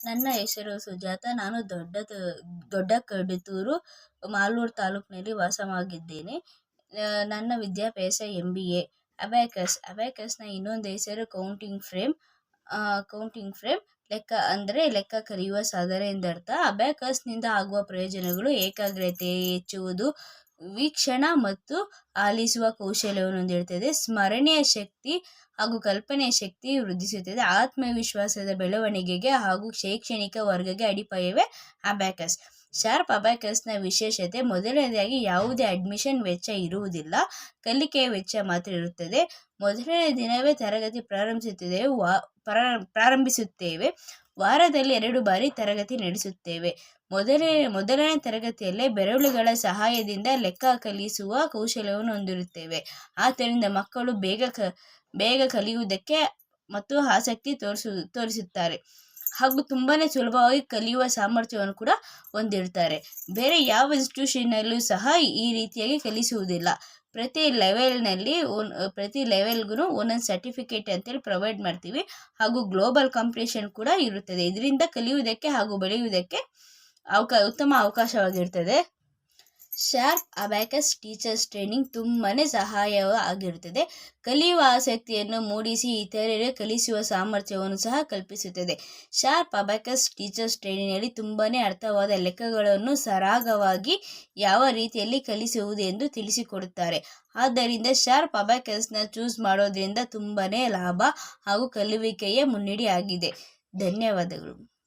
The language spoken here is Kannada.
ನನ್ನ ಹೆಸರು ಸುಜಾತ. ನಾನು ದೊಡ್ಡ ದೊಡ್ಡ ಕಡಿತೂರು, ಮಾಲೂರು ತಾಲೂಕಿನಲ್ಲಿ ವಾಸವಾಗಿದ್ದೇನೆ. ನನ್ನ ವಿದ್ಯಾಭ್ಯಾಸ ಎಂ ಬಿ ಎ ಅಬ್ಯಾಕಸ್ ಅಬ್ಯಾಕಸ್ನ ಇನ್ನೊಂದು ಹೆಸರು ಕೌಂಟಿಂಗ್ ಫ್ರೇಮ್ ಕೌಂಟಿಂಗ್ ಫ್ರೇಮ್ ಲೆಕ್ಕ ಅಂದರೆ ಲೆಕ್ಕ ಕಲಿಯುವ ಸಾಧನೆ ಎಂದರ್ಥ. ಅಬ್ಯಾಕಸ್ನಿಂದ ಆಗುವ ಪ್ರಯೋಜನಗಳು ಏಕಾಗ್ರತೆ ಹೆಚ್ಚುವುದು ವೀಕ್ಷಣ ಮತ್ತು ಆಲಿಸುವ ಕೌಶಲ್ಯವನ್ನು ಹೊಂದಿರುತ್ತದೆ ಸ್ಮರಣೆಯ ಶಕ್ತಿ ಹಾಗೂ ಕಲ್ಪನೆಯ ಶಕ್ತಿ ವೃದ್ಧಿಸುತ್ತದೆ. ಆತ್ಮವಿಶ್ವಾಸದ ಬೆಳವಣಿಗೆಗೆ ಹಾಗೂ ಶೈಕ್ಷಣಿಕ ವರ್ಗಕ್ಕೆ ಅಡಿಪಾಯವೇ ಅಬ್ಯಾಕಸ್. ಶಾರ್ಪ್ ಅಬ್ಯಾಕಸ್ನ ವಿಶೇಷತೆ ಮೊದಲನೇದಾಗಿ ಯಾವುದೇ ಅಡ್ಮಿಷನ್ ವೆಚ್ಚ ಇರುವುದಿಲ್ಲ. ಕಲಿಕೆಯ ವೆಚ್ಚ ಮಾತ್ರ ಇರುತ್ತದೆ. ಮೊದಲನೇ ದಿನವೇ ತರಗತಿ ಪ್ರಾರಂಭಿಸುತ್ತದೆ, ವಾ ಪ್ರಾರಂಭಿಸುತ್ತೇವೆ. ವಾರದಲ್ಲಿ ಎರಡು ಬಾರಿ ತರಗತಿ ನಡೆಸುತ್ತೇವೆ. ಮೊದಲನೇ ಮೊದಲನೇ ತರಗತಿಯಲ್ಲೇ ಬೆರಳುಗಳ ಸಹಾಯದಿಂದ ಲೆಕ್ಕ ಕಲಿಸುವ ಕೌಶಲ್ಯವನ್ನು ಹೊಂದಿರುತ್ತೇವೆ. ಆದ್ದರಿಂದ ಮಕ್ಕಳು ಬೇಗ ಬೇಗ ಕಲಿಯುವುದಕ್ಕೆ ಮತ್ತು ಆಸಕ್ತಿ ತೋರಿಸು, ತೋರಿಸುತ್ತಾರೆ. ಹಾಗೂ ತುಂಬಾ ಸುಲಭವಾಗಿ ಕಲಿಯುವ ಸಾಮರ್ಥ್ಯವನ್ನು ಕೂಡ ಹೊಂದಿರ್ತಾರೆ. ಬೇರೆ ಯಾವ ಇನ್ಸ್ಟಿಟ್ಯೂಷನಲ್ಲೂ ಸಹ ಈ ರೀತಿಯಾಗಿ ಕಲಿಸುವುದಿಲ್ಲ. ಪ್ರತಿ ಲೆವೆಲ್ನಲ್ಲಿ ಒನ್, ಪ್ರತಿ ಲೆವೆಲ್ಗೂ ಒಂದೊಂದು ಸರ್ಟಿಫಿಕೇಟ್ ಅಂತೇಳಿ ಪ್ರೊವೈಡ್ ಮಾಡ್ತೀವಿ. ಹಾಗೂ ಗ್ಲೋಬಲ್ ಕಾಂಪಿಟೇಷನ್ ಕೂಡ ಇರುತ್ತದೆ. ಇದರಿಂದ ಕಲಿಯುವುದಕ್ಕೆ ಹಾಗೂ ಬೆಳೆಯುವುದಕ್ಕೆ ಅವಕಾ, ಉತ್ತಮ ಅವಕಾಶವಾಗಿರ್ತದೆ. ಶಾರ್ಪ್ ಅಬ್ಯಾಕಸ್ ಟೀಚರ್ಸ್ ಟ್ರೈನಿಂಗ್ ತುಂಬಾ ಸಹಾಯ ಆಗಿರುತ್ತದೆ ಕಲಿಯುವ ಆಸಕ್ತಿಯನ್ನು ಮೂಡಿಸಿ ಇತರರಿಗೆ ಕಲಿಸುವ ಸಾಮರ್ಥ್ಯವನ್ನು ಸಹ ಕಲ್ಪಿಸುತ್ತದೆ. ಶಾರ್ಪ್ ಅಬ್ಯಾಕಸ್ ಟೀಚರ್ಸ್ ಟ್ರೈನಿಂಗ್ನಲ್ಲಿ ತುಂಬಾ ಅರ್ಥವಾದ ಲೆಕ್ಕಗಳನ್ನು ಸರಾಗವಾಗಿ ಯಾವ ರೀತಿಯಲ್ಲಿ ಕಲಿಸುವುದು ಎಂದು ತಿಳಿಸಿಕೊಡುತ್ತಾರೆ. ಆದ್ದರಿಂದ ಶಾರ್ಪ್ ಅಬ್ಯಾಕಸ್ನ ಚೂಸ್ ಮಾಡೋದ್ರಿಂದ ತುಂಬಾ ಲಾಭ ಹಾಗೂ ಕಲಿಯುವಿಕೆಯ ಮುನ್ನಡಿ ಆಗಿದೆ. ಧನ್ಯವಾದಗಳು.